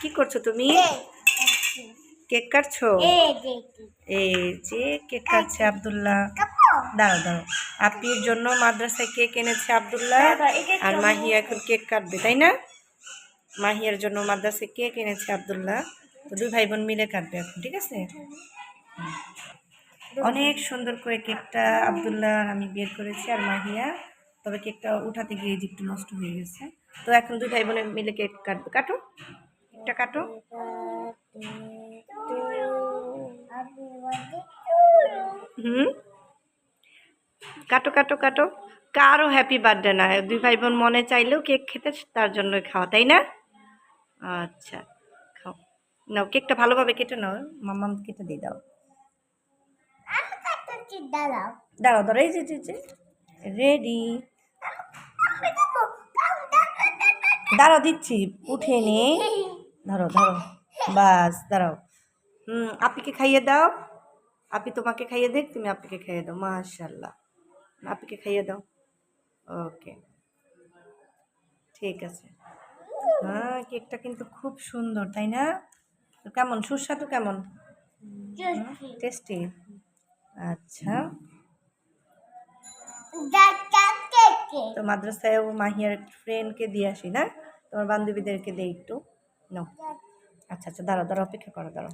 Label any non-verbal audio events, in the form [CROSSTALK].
কি করছ তুমি? কেক কাটছো? এই যে কেক কাটছে আব্দুল্লাহ। দাঁড়াও দাঁড়াও। আপির জন্য মাদ্রাসায় কেক এনেছে আব্দুল্লাহ। আর মাহি এখন কেক কাটবে তাই না? মাহিয়ার জন্য মাদ্রাসায় কেক এনেছে আবদুল্লাহ। তো দুই ভাই বোন মিলে কাটবে এখন ঠিক আছে? অনেক সুন্দর করে কেকটা আব্দুল্লাহ আর আমি বের করেছি আর মাহিয়া। তবে কেকটা উঠাতে গিয়ে একটু নষ্ট হয়ে গেছে। তো এখন দুই ভাই বোনে মিলে কেক কাটবে। কাটো। কেকটা কাটো। হুম? কাটো কাটো কাটো। কারও হ্যাপি বার্থডে না। দুই ভাই বোন মনে চাইলেও কেক খেতে তার জন্য খাওয়া তাই না? আচ্ছা খাও। নাও কেকটা ভালোভাবে কেটে নাও। মাম্মাম কেটে দিয়ে দাও। দাঁড়াও। দাঁড়াও এই যে যে রেডি দাঁড়াও দিচ্ছি। উঠে নে। [LAUGHS] ধরো ধরো বাস দাঁড়াও। হুম আপিকে খাইয়ে দাও। আপি তোমাকে খাইয়ে দেখ তুমি আপিকে খাইয়ে দাও। মাশাল্লাহ আপিকে খাইয়ে দাও। ওকে। ঠিক আছে। হ্যাঁ কেকটা কিন্তু খুব সুন্দর তাই না? কেমন? সুস্বাদু কেমন? টেস্টি আচ্ছা। তো মাদ্রাসায়ও মাহিয়ার ফ্রেন্ডকে দিয়ে আসি না? তোমার বান্ধবীদেরকে দেই একটু। নাও আচ্ছা আচ্ছা দাঁড়াও দাঁড়াও অপেক্ষা করো দাঁড়াও